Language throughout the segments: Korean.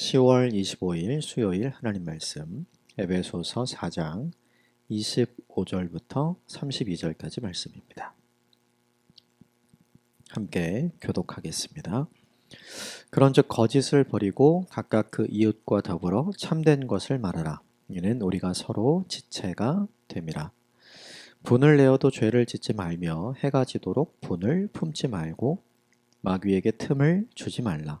10월 25일 수요일 하나님 말씀 에베소서 4장 25절부터 32절까지 말씀입니다. 함께 교독하겠습니다. 그런즉 거짓을 버리고 각각 그 이웃과 더불어 참된 것을 말하라. 이는 우리가 서로 지체가 됨이라. 분을 내어도 죄를 짓지 말며 해가 지도록 분을 품지 말고 마귀에게 틈을 주지 말라.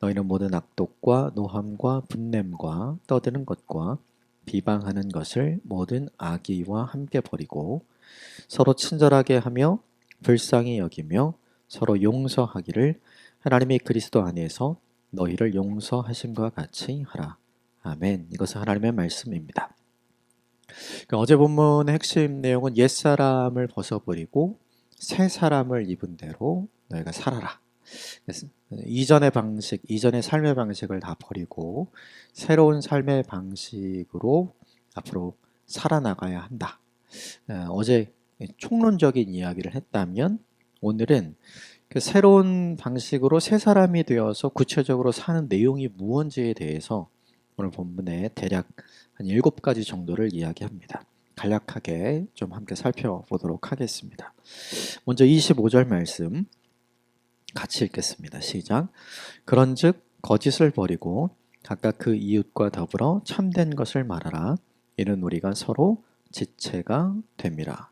너희는 모든 악독과 노함과 분냄과 떠드는 것과 비방하는 것을 모든 악의와 함께 버리고 서로 친절하게 하며 불쌍히 여기며 서로 용서하기를 하나님이 그리스도 안에서 너희를 용서하심과 같이 하라. 아멘. 이것은 하나님의 말씀입니다. 그러니까 어제 본문의 핵심 내용은 옛 사람을 벗어버리고 새 사람을 입은 대로 너희가 살아라. 이전의 방식, 이전의 삶의 방식을 다 버리고 새로운 삶의 방식으로 앞으로 살아나가야 한다. 어제 총론적인 이야기를 했다면 오늘은 그 새로운 방식으로 새 사람이 되어서 구체적으로 사는 내용이 무언지에 대해서 오늘 본문에 대략 한 일곱 가지 정도를 이야기합니다. 간략하게 좀 함께 살펴보도록 하겠습니다. 먼저 25절 말씀 같이 읽겠습니다. 시작. 그런즉 거짓을 버리고 각각 그 이웃과 더불어 참된 것을 말하라. 이는 우리가 서로 지체가 됨이라.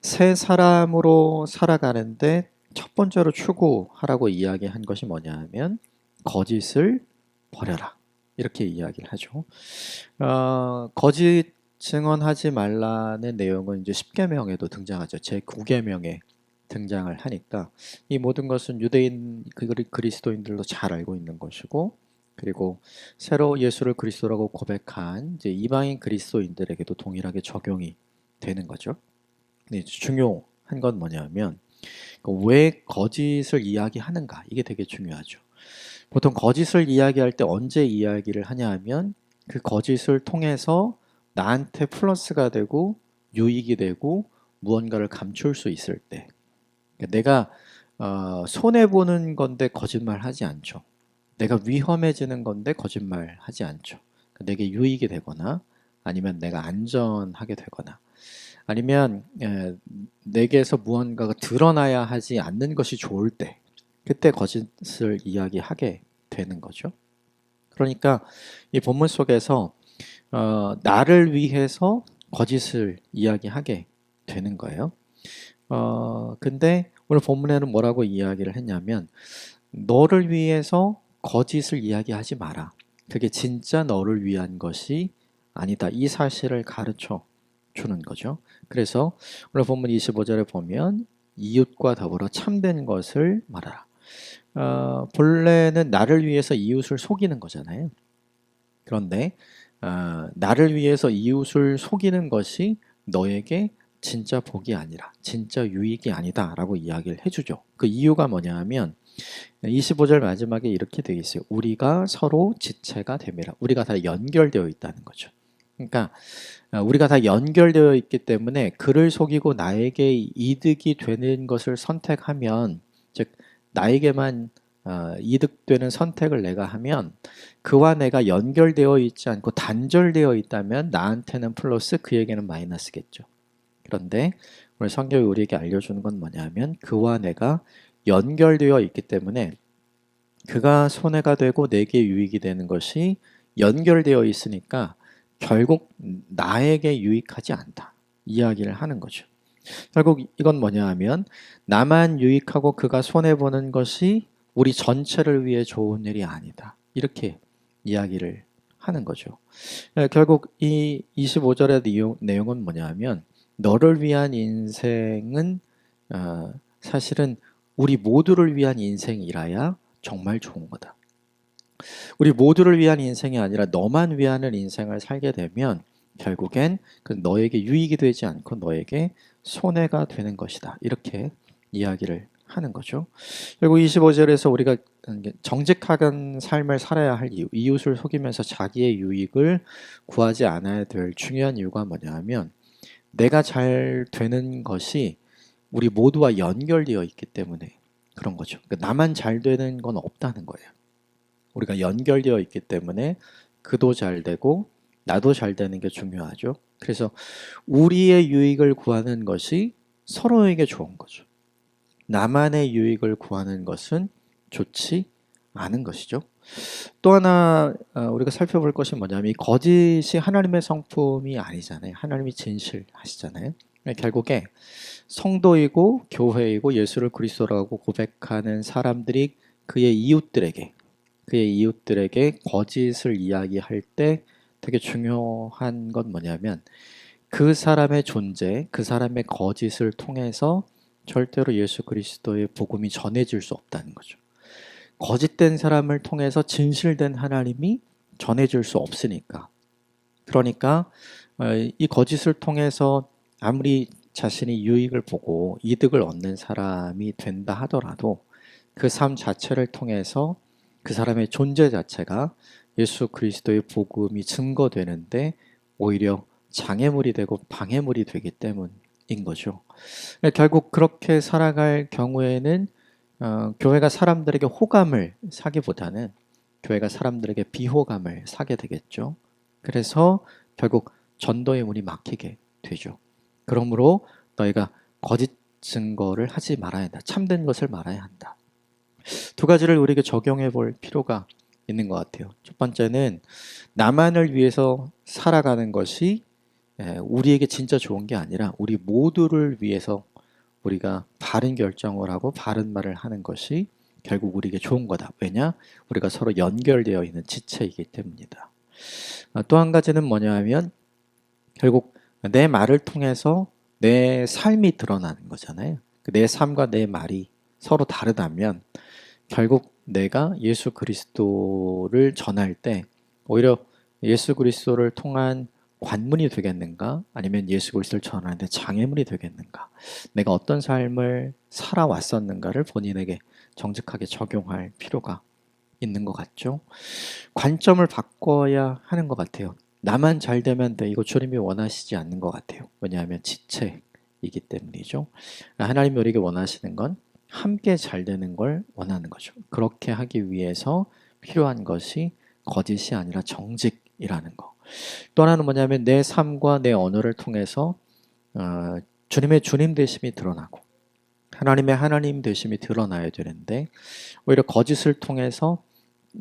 새 사람으로 살아가는데 첫 번째로 추구하라고 이야기한 것이 뭐냐면 거짓을 버려라. 이렇게 이야기를 하죠. 어, 거짓 증언하지 말라는 내용은 이제 10계명에도 등장하죠. 제 9계명에 등장을 하니까 이 모든 것은 유대인 그 그리스도인들도 잘 알고 있는 것이고 그리고 새로 예수를 그리스도라고 고백한 이제 이방인 그리스도인들에게도 동일하게 적용이 되는 거죠. 근데 중요한 건 뭐냐면 그왜 거짓을 이야기하는가 이게 되게 중요하죠. 보통 거짓을 이야기할 때 언제 이야기를 하냐 하면 그 거짓을 통해서 나한테 플러스가 되고 유익이 되고 무언가를 감출 수 있을 때 내가 어, 손해 보는 건데 거짓말 하지 않죠. 내가 위험해지는 건데 거짓말 하지 않죠. 그러니까 내게 유익이 되거나 아니면 내가 안전하게 되거나 아니면 에, 내게서 무언가가 드러나야 하지 않는 것이 좋을 때 그때 거짓을 이야기하게 되는 거죠. 그러니까 이 본문 속에서 어, 나를 위해서 거짓을 이야기하게 되는 거예요. 어, 근데 오늘 본문에는 뭐라고 이야기를 했냐면 너를 위해서 거짓을 이야기하지 마라. 그게 진짜 너를 위한 것이 아니다. 이 사실을 가르쳐 주는 거죠. 그래서 오늘 본문 25절에 보면 이웃과 더불어 참된 것을 말하라. 어, 본래는 나를 위해서 이웃을 속이는 거잖아요. 그런데 어, 나를 위해서 이웃을 속이는 것이 너에게 진짜 복이 아니라 진짜 유익이 아니다라고 이야기를 해주죠. 그 이유가 뭐냐 하면 25절 마지막에 이렇게 되어 있어요. 우리가 서로 지체가 됨이라. 우리가 다 연결되어 있다는 거죠. 그러니까 어, 우리가 다 연결되어 있기 때문에 그를 속이고 나에게 이득이 되는 것을 선택하면 즉 나에게만 어, 이득되는 선택을 내가 하면 그와 내가 연결되어 있지 않고 단절되어 있다면 나한테는 플러스 그에게는 마이너스겠죠. 그런데 오늘 성경이 우리에게 알려주는 건 뭐냐면 그와 내가 연결되어 있기 때문에 그가 손해가 되고 내게 유익이 되는 것이 연결되어 있으니까 결국 나에게 유익하지 않다. 이야기를 하는 거죠. 결국 이건 뭐냐 하면 나만 유익하고 그가 손해 보는 것이 우리 전체를 위해 좋은 일이 아니다. 이렇게 이야기를 하는 거죠. 결국 이 25절의 내용은 뭐냐 하면 너를 위한 인생은 어, 사실은 우리 모두를 위한 인생이라야 정말 좋은 거다. 우리 모두를 위한 인생이 아니라 너만 위하는 인생을 살게 되면 결국엔 그 너에게 유익이 되지 않고 너에게 손해가 되는 것이다. 이렇게 이야기를 하는 거죠. 그리고 25절에서 우리가 정직한 삶을 살아야 할 이유, 이웃을 속이면서 자기의 유익을 구하지 않아야 될 중요한 이유가 뭐냐 하면 내가 잘 되는 것이 우리 모두와 연결되어 있기 때문에 그런 거죠. 그러니까 나만 잘 되는 건 없다는 거예요. 우리가 연결되어 있기 때문에 그도 잘 되고 나도 잘 되는 게 중요하죠. 그래서 우리의 유익을 구하는 것이 서로에게 좋은 거죠. 나만의 유익을 구하는 것은 좋지 않은 것이죠. 또 하나 어, 우리가 살펴볼 것이 뭐냐면 이 거짓이 하나님의 성품이 아니잖아요. 하나님이 진실하시잖아요. 결국에 성도이고 교회이고 예수를 그리스도라고 고백하는 사람들이 그의 이웃들에게 그의 이웃들에게 거짓을 이야기할 때 되게 중요한 건 뭐냐면 그 사람의 존재, 그 사람의 거짓을 통해서 절대로 예수 그리스도의 복음이 전해질 수 없다는 거죠. 거짓된 사람을 통해서 진실된 하나님이 전해질 수 없으니까. 그러니까 어, 이 거짓을 통해서 아무리 자신이 유익을 보고 이득을 얻는 사람이 된다 하더라도 그 삶 자체를 통해서 그 사람의 존재 자체가 예수 그리스도의 복음이 증거되는데 오히려 장애물이 되고 방해물이 되기 때문인 거죠. 결국 그렇게 살아갈 경우에는 어, 교회가 사람들에게 호감을 사기보다는 교회가 사람들에게 비호감을 사게 되겠죠. 그래서 결국 전도의 문이 막히게 되죠. 그러므로 너희가 거짓 증거를 하지 말아야 한다. 참된 것을 말아야 한다. 두 가지를 우리에게 적용해 볼 필요가 있는 것 같아요. 첫 번째는 나만을 위해서 살아가는 것이 예, 우리에게 진짜 좋은 게 아니라 우리 모두를 위해서 우리가 바른 결정을 하고 바른 말을 하는 것이 결국 우리에게 좋은 거다. 왜냐? 우리가 서로 연결되어 있는 지체이기 때문이다. 아, 또한 가지는 뭐냐 하면 결국 내 말을 통해서 내 삶이 드러나는 거잖아요. 내 삶과 내 말이 서로 다르다면 결국 내가 예수 그리스도를 전할 때 오히려 예수 그리스도를 통한 관문이 되겠는가? 아니면 예수 그리스도를 전하는데 장애물이 되겠는가? 내가 어떤 삶을 살아왔었는가를 본인에게 정직하게 적용할 필요가 있는 것 같죠? 관점을 바꿔야 하는 것 같아요. 나만 잘 되면 돼. 이거 주님이 원하시지 않는 것 같아요. 왜냐하면 지체이기 때문이죠. 하나님이 우리에게 원하시는 건 함께 잘 되는 걸 원하는 거죠. 그렇게 하기 위해서 필요한 것이 거짓이 아니라 정직이라는 거. 또 하나는 뭐냐면 내 삶과 내 언어를 통해서 어, 주님의 주님 되심이 드러나고 하나님의 하나님 되심이 드러나야 되는데 오히려 거짓을 통해서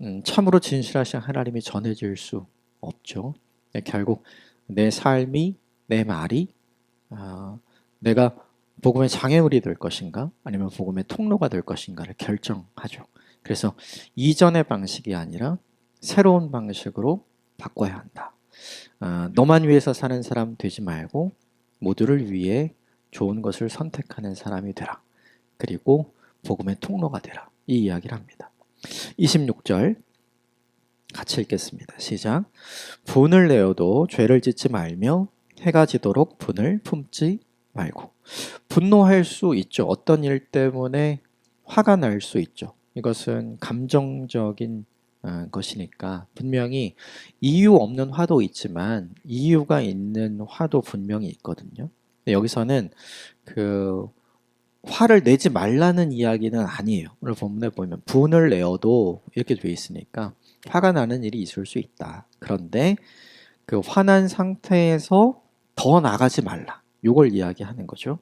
음, 참으로 진실하신 하나님이 전해질 수 없죠. 네, 결국 내 삶이 내 말이 어, 내가 복음의 장애물이 될 것인가 아니면 복음의 통로가 될 것인가를 결정하죠. 그래서 이전의 방식이 아니라 새로운 방식으로 바꿔야 한다. 어, 너만 위해서 사는 사람 되지 말고 모두를 위해 좋은 것을 선택하는 사람이 되라. 그리고 복음의 통로가 되라. 이 이야기를 합니다. 26절 같이 읽겠습니다. 시작. 분을 내어도 죄를 짓지 말며 해가 지도록 분을 품지 말고 분노할 수 있죠. 어떤 일 때문에 화가 날 수 있죠. 이것은 감정적인 어, 것이니까 분명히 이유 없는 화도 있지만 이유가 있는 화도 분명히 있거든요. 여기서는 그 화를 내지 말라는 이야기는 아니에요. 오늘 본문에 보면 분을 내어도 이렇게 돼 있으니까 화가 나는 일이 있을 수 있다. 그런데 그 화난 상태에서 더 나가지 말라. 요걸 이야기하는 거죠.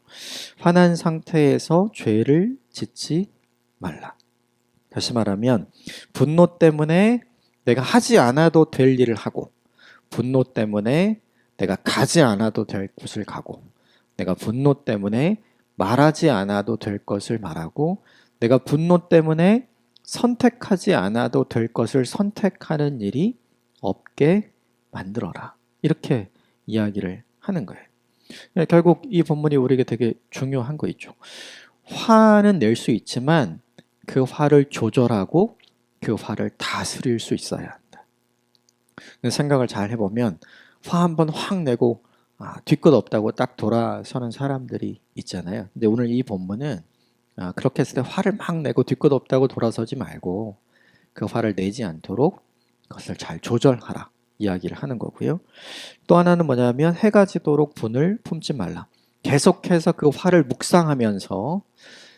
화난 상태에서 죄를 짓지 말라. 다시 말하면 분노 때문에 내가 하지 않아도 될 일을 하고 분노 때문에 내가 가지 않아도 될 곳을 가고 내가 분노 때문에 말하지 않아도 될 것을 말하고 내가 분노 때문에 선택하지 않아도 될 것을 선택하는 일이 없게 만들어라. 이렇게 이야기를 하는 거예요. 네, 결국 이 본문이 우리에게 되게 중요한 거 있죠. 화는 낼 수 있지만 그 화를 조절하고 그 화를 다스릴 수 있어야 한다. 그 생각을 잘 해보면 화 한 번 확 내고 아, 뒤끝 없다고 딱 돌아서는 사람들이 있잖아요. 근데 오늘 이 본문은 아, 그렇게 했을 때 화를 막 내고 뒤끝 없다고 돌아서지 말고 그 화를 내지 않도록 그것을 잘 조절하라 이야기를 하는 거고요. 또 하나는 뭐냐면 해가 지도록 분을 품지 말라. 계속해서 그 화를 묵상하면서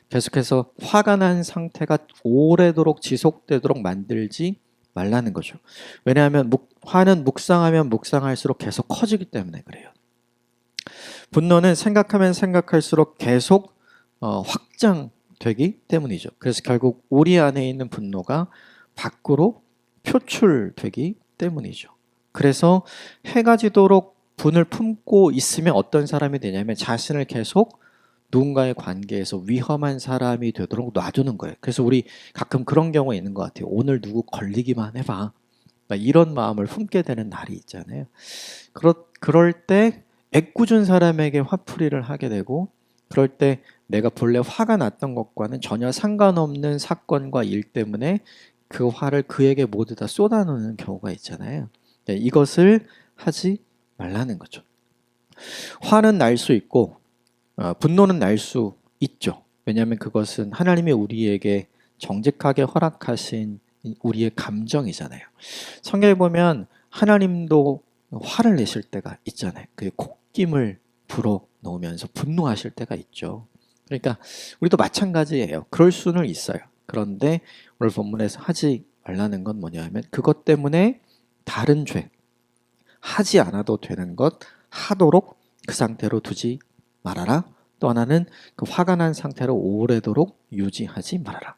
계속해서 화가 난 상태가 오래도록 지속되도록 만들지 말라는 거죠. 왜냐하면 묵, 화는 묵상하면 묵상할수록 계속 커지기 때문에 그래요. 분노는 생각하면 생각할수록 계속 어, 확장되기 때문이죠. 그래서 결국 우리 안에 있는 분노가 밖으로 표출되기 때문이죠. 그래서 해가 지도록 분을 품고 있으면 어떤 사람이 되냐면 자신을 계속 누군가의 관계에서 위험한 사람이 되도록 놔두는 거예요. 그래서 우리 가끔 그런 경우가 있는 것 같아요. 오늘 누구 걸리기만 해봐. 이런 마음을 품게 되는 날이 있잖아요. 그럴, 그럴 때 애꿎은 사람에게 화풀이를 하게 되고 그럴 때 내가 본래 화가 났던 것과는 전혀 상관없는 사건과 일 때문에 그 화를 그에게 모두 다 쏟아놓는 경우가 있잖아요. 네, 이것을 하지 말라는 거죠. 화는 날 수 있고 어, 분노는 날 수 있죠. 왜냐하면 그것은 하나님이 우리에게 정직하게 허락하신 우리의 감정이잖아요. 성경에 보면 하나님도 화를 내실 때가 있잖아요. 그 콧김을 불어 넣으면서 분노하실 때가 있죠. 그러니까 우리도 마찬가지예요. 그럴 수는 있어요. 그런데 오늘 본문에서 하지 말라는 건 뭐냐면 그것 때문에 다른 죄 하지 않아도 되는 것 하도록 그 상태로 두지 말아라. 또 하나는 그 화가 난 상태로 오래도록 유지하지 말아라.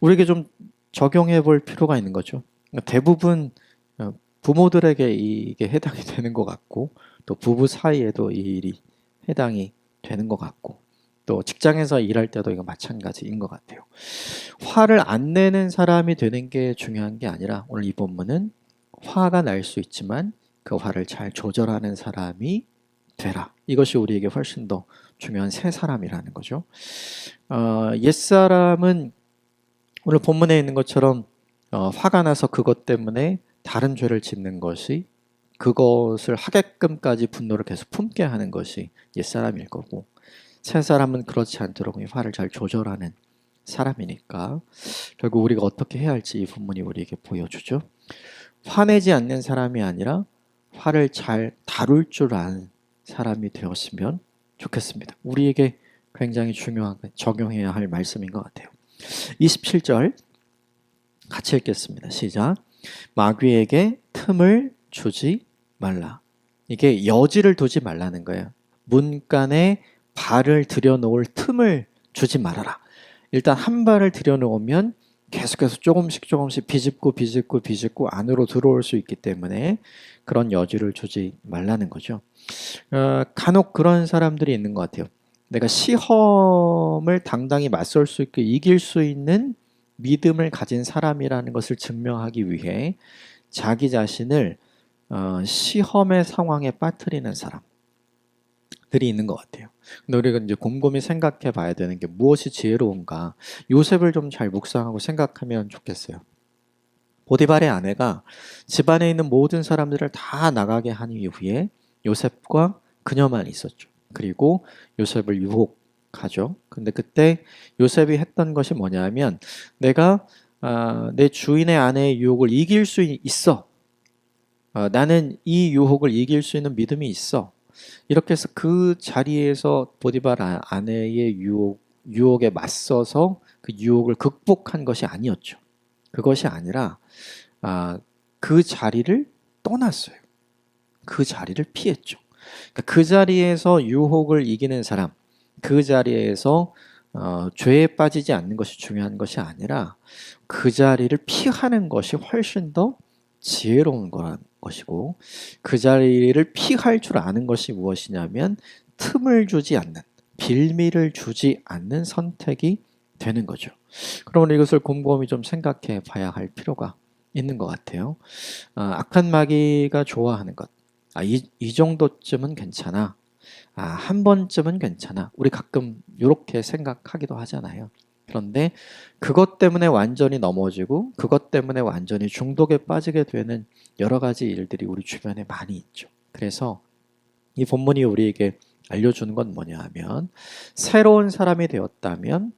우리에게 좀 적용해 볼 필요가 있는 거죠. 대부분 어, 부모들에게 이게 해당이 되는 것 같고 또 부부 사이에도 이 일이 해당이 되는 것 같고 또 직장에서 일할 때도 이거 마찬가지인 것 같아요. 화를 안 내는 사람이 되는 게 중요한 게 아니라 오늘 이 본문은 화가 날 수 있지만 그 화를 잘 조절하는 사람이 되라. 이것이 우리에게 훨씬 더 중요한 새 사람이라는 거죠. 어, 옛 사람은 오늘 본문에 있는 것처럼 어, 화가 나서 그것 때문에 다른 죄를 짓는 것이 그것을 하게끔까지 분노를 계속 품게 하는 것이 옛 사람일 거고 새 사람은 그렇지 않도록 화를 잘 조절하는 사람이니까 결국 우리가 어떻게 해야 할지 이 본문이 우리에게 보여주죠. 화내지 않는 사람이 아니라 화를 잘 다룰 줄 아는 사람이 되었으면 좋겠습니다. 우리에게 굉장히 중요하게 적용해야 할 말씀인 것 같아요. 27절 같이 읽겠습니다. 시작. 마귀에게 틈을 주지 말라. 이게 여지를 두지 말라는 거예요. 문간에 발을 들여놓을 틈을 주지 말아라. 일단 한 발을 들여놓으면 계속해서 조금씩 조금씩 비집고 비집고 비집고 안으로 들어올 수 있기 때문에 그런 여지를 주지 말라는 거죠. 어, 간혹 그런 사람들이 있는 것 같아요. 내가 시험을 당당히 맞설 수 있게 이길 수 있는 믿음을 가진 사람이라는 것을 증명하기 위해 자기 자신을 어, 시험의 상황에 빠뜨리는 사람 들이 있는 것 같아요. 근데 우리가 이제 곰곰이 생각해 봐야 되는 게 무엇이 지혜로운가? 요셉을 좀 잘 묵상하고 생각하면 좋겠어요. 보디발의 아내가 집안에 있는 모든 사람들을 다 나가게 한 이후에 요셉과 그녀만 있었죠. 그리고 요셉을 유혹하죠. 근데 그때 요셉이 했던 것이 뭐냐면 내가 어, 내 주인의 아내의 유혹을 이길 수 있어. 어, 나는 이 유혹을 이길 수 있는 믿음이 있어. 이렇게 해서 그 자리에서 보디발 아, 아내의 유혹, 유혹에 맞서서 그 유혹을 극복한 것이 아니었죠. 그것이 아니라 아, 그 자리를 떠났어요. 그 자리를 피했죠. 그러니까 그 자리에서 유혹을 이기는 사람, 그 자리에서 어, 죄에 빠지지 않는 것이 중요한 것이 아니라 그 자리를 피하는 것이 훨씬 더 지혜로운 것이고 그 자리를 피할 줄 아는 것이 무엇이냐면 틈을 주지 않는 빌미를 주지 않는 선택이 되는 거죠. 그러면 이것을 곰곰이 좀 생각해 봐야 할 필요가 있는 것 같아요. 아, 악한 마귀가 좋아하는 것. 아, 이, 이 정도쯤은 괜찮아. 아, 한 번쯤은 괜찮아. 우리 가끔 이렇게 생각하기도 하잖아요. 그런데 그것 때문에 완전히 넘어지고 그것 때문에 완전히 중독에 빠지게 되는 여러 가지 일들이 우리 주변에 많이 있죠. 그래서 이 본문이 우리에게 알려주는 건 뭐냐 하면 새로운 사람이 되었다면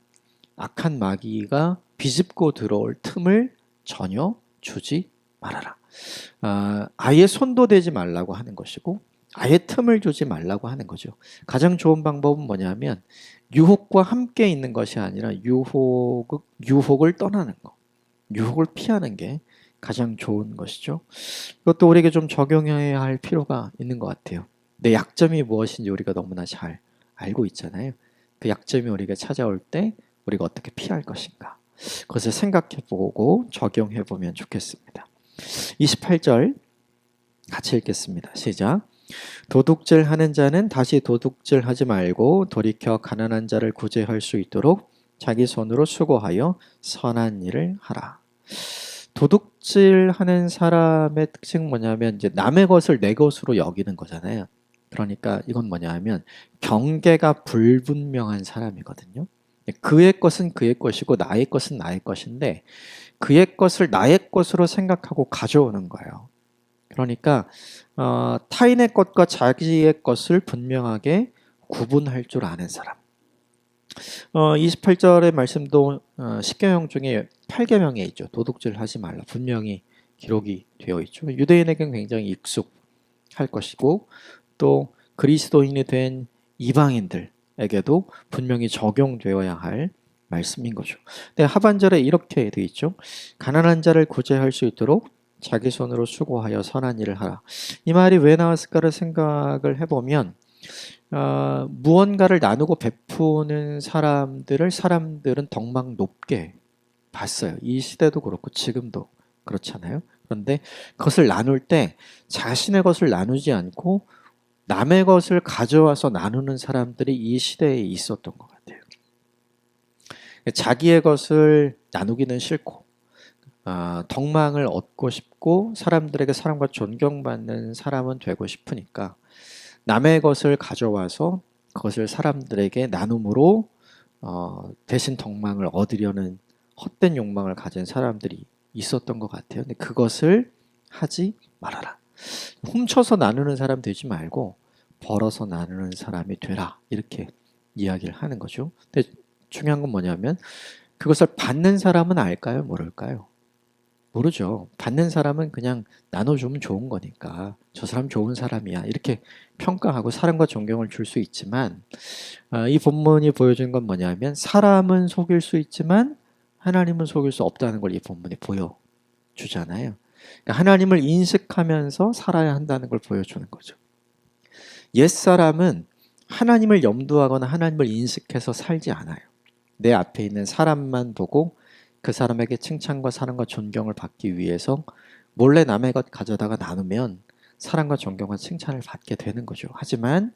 악한 마귀가 비집고 들어올 틈을 전혀 주지 말아라. 아, 아예 손도 대지 말라고 하는 것이고 아예 틈을 주지 말라고 하는 거죠. 가장 좋은 방법은 뭐냐면 유혹과 함께 있는 것이 아니라 유혹, 유혹을 떠나는 거. 유혹을 피하는 게 가장 좋은 것이죠. 이것도 우리에게 좀 적용해야 할 필요가 있는 것 같아요. 내 약점이 무엇인지 우리가 너무나 잘 알고 있잖아요. 그 약점이 우리가 찾아올 때 우리가 어떻게 피할 것인가. 그것을 생각해 보고 적용해 보면 좋겠습니다. 28절 같이 읽겠습니다. 시작. 도둑질 하는 자는 다시 도둑질 하지 말고 돌이켜 가난한 자를 구제할 수 있도록 자기 손으로 수고하여 선한 일을 하라. 도둑질 하는 사람의 특징은 뭐냐면 이제 남의 것을 내 것으로 여기는 거잖아요. 그러니까 이건 뭐냐 하면 경계가 불분명한 사람이거든요. 그의 것은 그의 것이고 나의 것은 나의 것인데 그의 것을 나의 것으로 생각하고 가져오는 거예요. 그러니까 어, 타인의 것과 자기의 것을 분명하게 구분할 줄 아는 사람. 어, 28절의 말씀도 어, 십계명 중에 8계명에 있죠. 도둑질 하지 말라. 분명히 기록이 되어 있죠. 유대인에게는 굉장히 익숙할 것이고 또 그리스도인이 된 이방인들에게도 분명히 적용되어야 할 말씀인 거죠. 근데 하반절에 이렇게 되어 있죠. 가난한 자를 구제할 수 있도록 자기 손으로 수고하여 선한 일을 하라. 이 말이 왜 나왔을까를 생각을 해보면 어, 무언가를 나누고 베푸는 사람들을 사람들은 덕망 높게 봤어요. 이 시대도 그렇고 지금도 그렇잖아요. 그런데 그것을 나눌 때 자신의 것을 나누지 않고 남의 것을 가져와서 나누는 사람들이 이 시대에 있었던 것 같아요. 자기의 것을 나누기는 싫고 아, 덕망을 얻고 싶고 사람들에게 사랑과 존경받는 사람은 되고 싶으니까 남의 것을 가져와서 그것을 사람들에게 나눔으로 어, 대신 덕망을 얻으려는 헛된 욕망을 가진 사람들이 있었던 것 같아요. 근데 그것을 하지 말아라. 훔쳐서 나누는 사람 되지 말고 벌어서 나누는 사람이 되라. 이렇게 이야기를 하는 거죠. 근데 중요한 건 뭐냐면 그것을 받는 사람은 알까요? 모를까요? 모르죠. 받는 사람은 그냥 나눠주면 좋은 거니까 저 사람 좋은 사람이야 이렇게 평가하고 사랑과 존경을 줄 수 있지만 어, 이 본문이 보여주는 건 뭐냐면 사람은 속일 수 있지만 하나님은 속일 수 없다는 걸 이 본문이 보여주잖아요. 그러니까 하나님을 인식하면서 살아야 한다는 걸 보여주는 거죠. 옛 사람은 하나님을 염두하거나 하나님을 인식해서 살지 않아요. 내 앞에 있는 사람만 보고 그 사람에게 칭찬과 사랑과 존경을 받기 위해서 몰래 남의 것 가져다가 나누면 사랑과 존경과 칭찬을 받게 되는 거죠. 하지만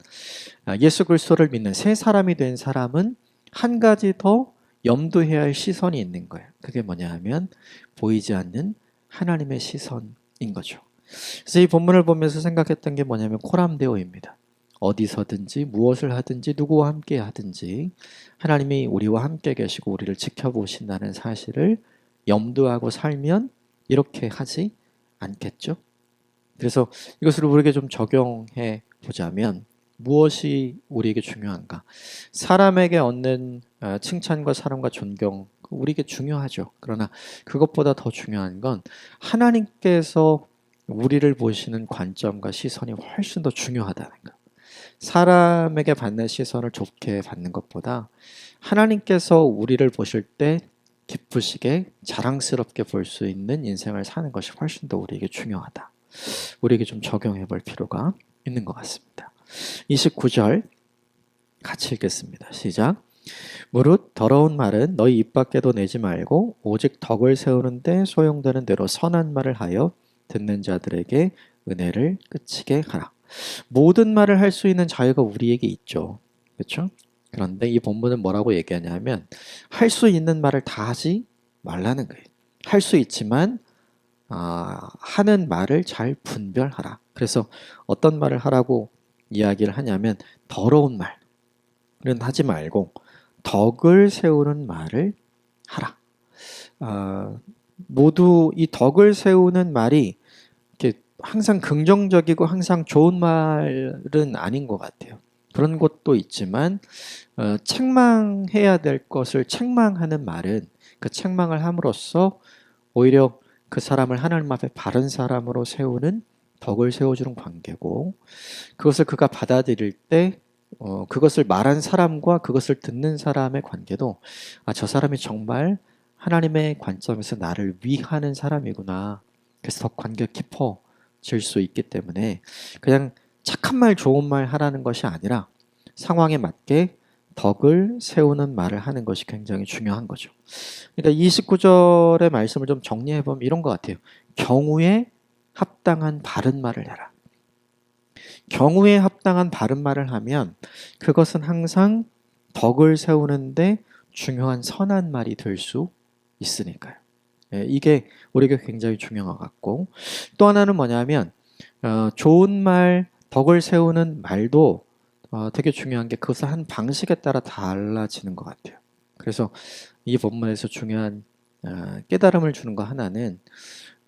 아, 예수 그리스도를 믿는 새 사람이 된 사람은 한 가지 더 염두해야 할 시선이 있는 거예요. 그게 뭐냐 하면 보이지 않는 하나님의 시선인 거죠. 그래서 이 본문을 보면서 생각했던 게 뭐냐면 코람데오입니다. 어디서든지 무엇을 하든지 누구와 함께 하든지 하나님이 우리와 함께 계시고 우리를 지켜보신다는 사실을 염두하고 살면 이렇게 하지 않겠죠? 그래서 이것을 우리에게 좀 적용해 보자면 무엇이 우리에게 중요한가? 사람에게 얻는 어, 칭찬과 사랑과 존경 우리에게 중요하죠. 그러나 그것보다 더 중요한 건 하나님께서 우리를 보시는 관점과 시선이 훨씬 더 중요하다는 것. 사람에게 받는 시선을 좋게 받는 것보다 하나님께서 우리를 보실 때 기쁘시게 자랑스럽게 볼 수 있는 인생을 사는 것이 훨씬 더 우리에게 중요하다. 우리에게 좀 적용해 볼 필요가 있는 것 같습니다. 29절 같이 읽겠습니다. 시작. 무릇 더러운 말은 너희 입 밖에도 내지 말고 오직 덕을 세우는데 소용되는 대로 선한 말을 하여 듣는 자들에게 은혜를 끼치게 하라. 모든 말을 할 수 있는 자유가 우리에게 있죠. 그렇죠? 그런데 이 본문은 뭐라고 얘기하냐면 할 수 있는 말을 다 하지 말라는 거예요. 할 수 있지만 아, 하는 말을 잘 분별하라. 그래서 어떤 말을 하라고 이야기를 하냐면 더러운 말은 하지 말고 덕을 세우는 말을 하라. 아, 모두 이 덕을 세우는 말이 항상 긍정적이고 항상 좋은 말은 아닌 것 같아요. 그런 것도 있지만 어, 책망해야 될 것을 책망하는 말은 그 책망을 함으로써 오히려 그 사람을 하나님 앞에 바른 사람으로 세우는 덕을 세워주는 관계고 그것을 그가 받아들일 때 어, 그것을 말한 사람과 그것을 듣는 사람의 관계도 아, 저 사람이 정말 하나님의 관점에서 나를 위하는 사람이구나. 그래서 더 관계가 깊어 질 수 있기 때문에 그냥 착한 말, 좋은 말 하라는 것이 아니라 상황에 맞게 덕을 세우는 말을 하는 것이 굉장히 중요한 거죠. 그러니까 29절의 말씀을 좀 정리해 보면 이런 것 같아요. 경우에 합당한 바른 말을 해라. 경우에 합당한 바른 말을 하면 그것은 항상 덕을 세우는데 중요한 선한 말이 될 수 있으니까요. 예, 이게 우리에게 굉장히 중요한 것 같고 또 하나는 뭐냐면 어, 좋은 말, 덕을 세우는 말도 어, 되게 중요한 게 그것을 한 방식에 따라 달라지는 것 같아요. 그래서 이 본문에서 중요한 어, 깨달음을 주는 거 하나는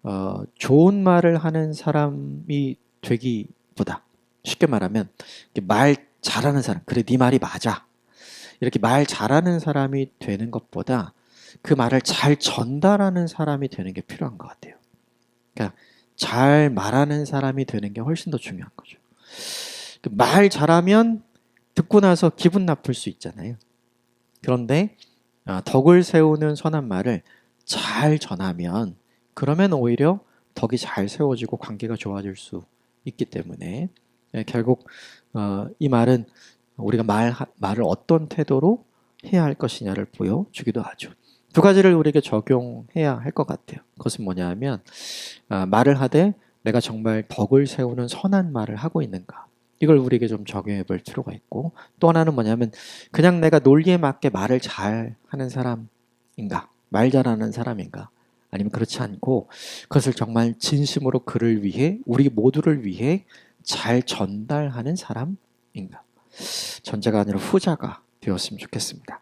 어, 좋은 말을 하는 사람이 되기보다 쉽게 말하면 말 잘하는 사람, 그래 네 말이 맞아. 이렇게 말 잘하는 사람이 되는 것보다 그 말을 잘 전달하는 사람이 되는 게 필요한 것 같아요. 그러니까 잘 말하는 사람이 되는 게 훨씬 더 중요한 거죠. 그말 잘하면 듣고 나서 기분 나쁠 수 있잖아요. 그런데 아, 덕을 세우는 선한 말을 잘 전하면 그러면 오히려 덕이 잘 세워지고 관계가 좋아질 수 있기 때문에 예, 결국 어, 이 말은 우리가 말 말을 어떤 태도로 해야 할 것이냐를 보여주기도 하죠. 두 가지를 우리에게 적용해야 할 것 같아요. 그것은 뭐냐면 아, 말을 하되 내가 정말 덕을 세우는 선한 말을 하고 있는가. 이걸 우리에게 좀 적용해 볼 필요가 있고 또 하나는 뭐냐면 그냥 내가 논리에 맞게 말을 잘 하는 사람인가 말 잘하는 사람인가 아니면 그렇지 않고 그것을 정말 진심으로 그를 위해 우리 모두를 위해 잘 전달하는 사람인가 전자가 아니라 후자가 되었으면 좋겠습니다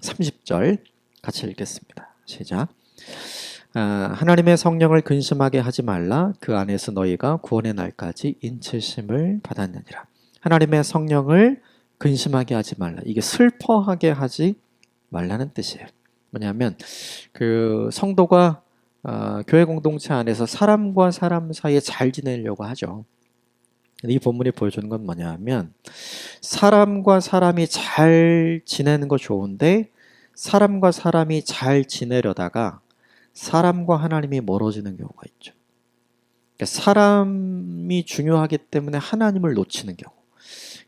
30절 같이 읽겠습니다. 시작. 아, 하나님의 성령을 근심하게 하지 말라. 그 안에서 너희가 구원의 날까지 인치심을 받았느니라. 하나님의 성령을 근심하게 하지 말라. 이게 슬퍼하게 하지 말라는 뜻이에요. 뭐냐면 그 성도가 아, 교회 공동체 안에서 사람과 사람 사이에 잘 지내려고 하죠. 이 본문이 보여주는 건 뭐냐면 사람과 사람이 잘 지내는 거 좋은데 사람과 사람이 잘 지내려다가 사람과 하나님이 멀어지는 경우가 있죠. 그러니까 사람이 중요하기 때문에 하나님을 놓치는 경우.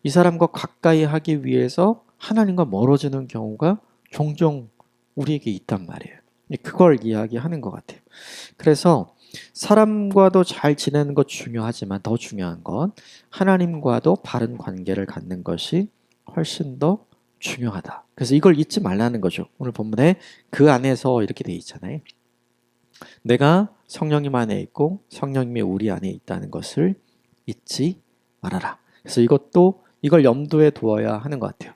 이 사람과 가까이 하기 위해서 하나님과 멀어지는 경우가 종종 우리에게 있단 말이에요. 그걸 이야기하는 것 같아요. 그래서 사람과도 잘 지내는 것 중요하지만 더 중요한 건 하나님과도 바른 관계를 갖는 것이 훨씬 더 중요하다. 그래서 이걸 잊지 말라는 거죠. 오늘 본문에 그 안에서 이렇게 돼 있잖아요. 내가 성령님 안에 있고 성령님이 우리 안에 있다는 것을 잊지 말아라. 그래서 이것도 이걸 염두에 두어야 하는 것 같아요.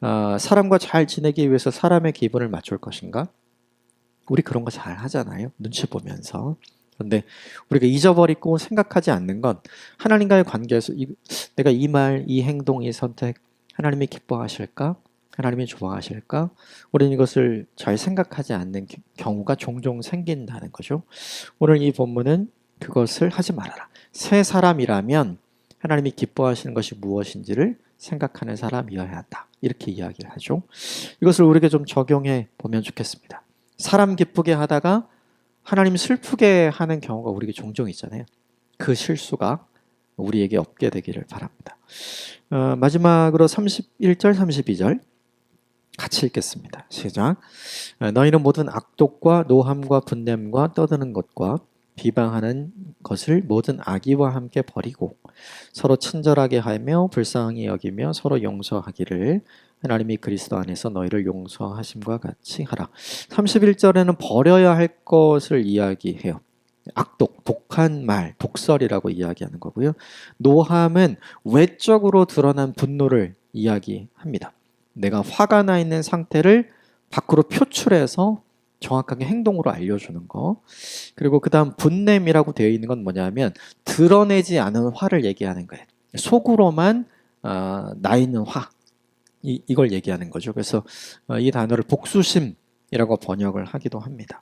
아, 사람과 잘 지내기 위해서 사람의 기분을 맞출 것인가? 우리 그런 거 잘 하잖아요. 눈치 보면서. 그런데 우리가 잊어버리고 생각하지 않는 건 하나님과의 관계에서 이, 내가 이 말, 이 행동, 이 선택 하나님이 기뻐하실까? 하나님이 좋아하실까? 우리는 이것을 잘 생각하지 않는 경우가 종종 생긴다는 거죠. 오늘 이 본문은 그것을 하지 말아라. 새 사람이라면 하나님이 기뻐하시는 것이 무엇인지를 생각하는 사람이어야 한다. 이렇게 이야기를 하죠. 이것을 우리에게 좀 적용해 보면 좋겠습니다. 사람 기쁘게 하다가 하나님 슬프게 하는 경우가 우리에게 종종 있잖아요. 그 실수가 우리에게 없게 되기를 바랍니다. 어, 마지막으로 31절, 32절 같이 읽겠습니다. 시작. 어, 너희는 모든 악독과 노함과 분냄과 떠드는 것과 비방하는 것을 모든 악의와 함께 버리고 서로 친절하게 하며 불쌍히 여기며 서로 용서하기를 하나님이 그리스도 안에서 너희를 용서하심과 같이 하라. 31절에는 버려야 할 것을 이야기해요. 악독, 독한 말, 독설이라고 이야기하는 거고요. 노함은 외적으로 드러난 분노를 이야기합니다. 내가 화가 나 있는 상태를 밖으로 표출해서 정확하게 행동으로 알려주는 거. 그리고 그 다음 분냄이라고 되어 있는 건 뭐냐면 드러내지 않은 화를 얘기하는 거예요. 속으로만 어, 나 있는 화. 이, 이걸 얘기하는 거죠. 그래서 어, 이 단어를 복수심이라고 번역을 하기도 합니다.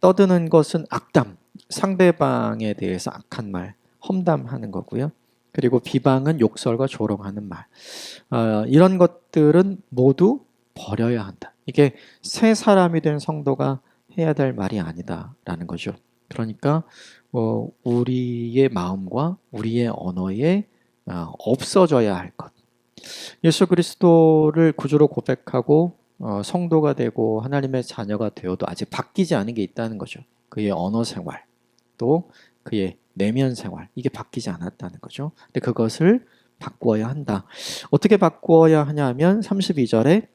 떠드는 것은 악담, 상대방에 대해서 악한 말, 험담하는 거고요. 그리고 비방은 욕설과 조롱하는 말. 어, 이런 것들은 모두 버려야 한다. 이게 새 사람이 된 성도가 해야 될 말이 아니다라는 거죠. 그러니까 뭐 우리의 마음과 우리의 언어에 어, 없어져야 할 것. 예수 그리스도를 구주로 고백하고 어, 성도가 되고 하나님의 자녀가 되어도 아직 바뀌지 않은 게 있다는 거죠. 그의 언어 생활, 또 그의 내면 생활 이게 바뀌지 않았다는 거죠. 근데 그것을 바꾸어야 한다. 어떻게 바꾸어야 하냐면 32절에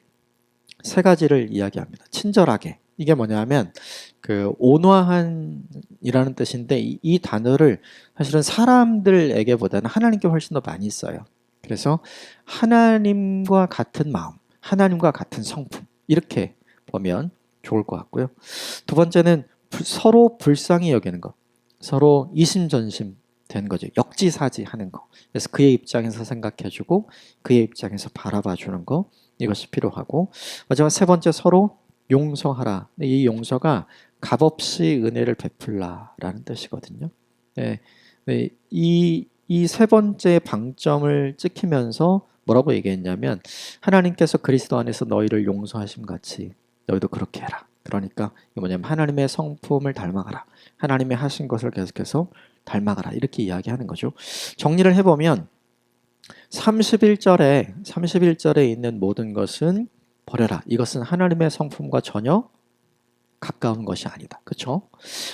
세 가지를 이야기합니다. 친절하게. 이게 뭐냐면 그 온화한이라는 뜻인데 이, 이 단어를 사실은 사람들에게보다는 하나님께 훨씬 더 많이 써요. 그래서 하나님과 같은 마음, 하나님과 같은 성품 이렇게 보면 좋을 것 같고요. 두 번째는 불- 서로 불쌍히 여기는 것, 서로 이심전심 된 거죠. 역지사지 하는 거. 그래서 그의 입장에서 생각해주고 그의 입장에서 바라봐주는 거 이것이 필요하고 마지막 세 번째 서로 용서하라. 이 용서가 값없이 은혜를 베풀라라는 뜻이거든요. 네, 네, 이이 세 번째 방점을 찍히면서 뭐라고 얘기했냐면 하나님께서 그리스도 안에서 너희를 용서하심 같이 너희도 그렇게 해라. 그러니까 뭐냐면 하나님의 성품을 닮아가라. 하나님의 하신 것을 계속해서 닮아가라. 이렇게 이야기하는 거죠. 정리를 해보면 31절에 31절에 있는 모든 것은 버려라. 이것은 하나님의 성품과 전혀 가까운 것이 아니다. 그렇죠?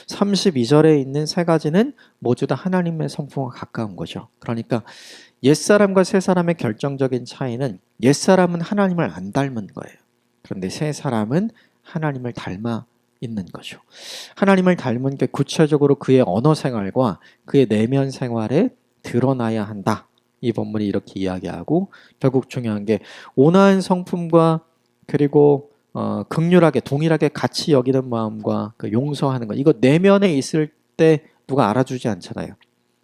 32절에 있는 세 가지는 모두 다 하나님의 성품과 가까운 거죠. 그러니까 옛사람과 새사람의 결정적인 차이는 옛사람은 하나님을 안 닮은 거예요. 그런데 새사람은 하나님을 닮아 있는 거죠. 하나님을 닮은 게 구체적으로 그의 언어 생활과 그의 내면 생활에 드러나야 한다. 이 본문이 이렇게 이야기하고 결국 중요한 게 온화한 성품과 그리고 어, 극률하게 동일하게 같이 여기는 마음과 그 용서하는 것 이거 내면에 있을 때 누가 알아주지 않잖아요.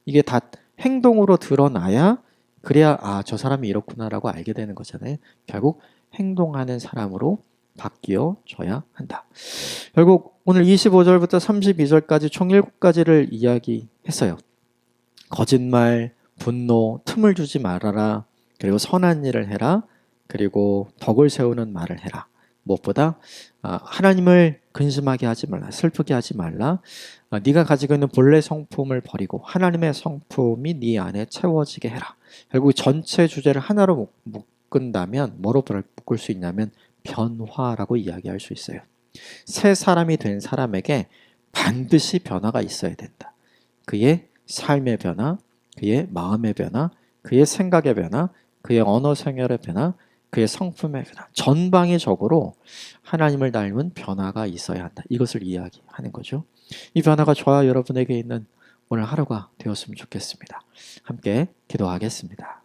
이게 다 행동으로 드러나야 그래야 아 저 사람이 이렇구나라고 알게 되는 거잖아요. 결국 행동하는 사람으로 바뀌어져야 한다. 결국 오늘 25절부터 32절까지 총 7가지를 이야기했어요. 거짓말, 분노, 틈을 주지 말아라. 그리고 선한 일을 해라. 그리고 덕을 세우는 말을 해라. 무엇보다 아, 하나님을 근심하게 하지 말라. 슬프게 하지 말라. 아, 네가 가지고 있는 본래 성품을 버리고 하나님의 성품이 네 안에 채워지게 해라. 결국 전체 주제를 하나로 묶- 묶은다면 뭐로 묶을 수 있냐면 변화라고 이야기할 수 있어요. 새 사람이 된 사람에게 반드시 변화가 있어야 된다. 그의 삶의 변화, 그의 마음의 변화, 그의 생각의 변화, 그의 언어 생활의 변화, 그의 성품의 변화. 전방위적으로 하나님을 닮은 변화가 있어야 한다. 이것을 이야기하는 거죠. 이 변화가 저와 여러분에게 있는 오늘 하루가 되었으면 좋겠습니다. 함께 기도하겠습니다.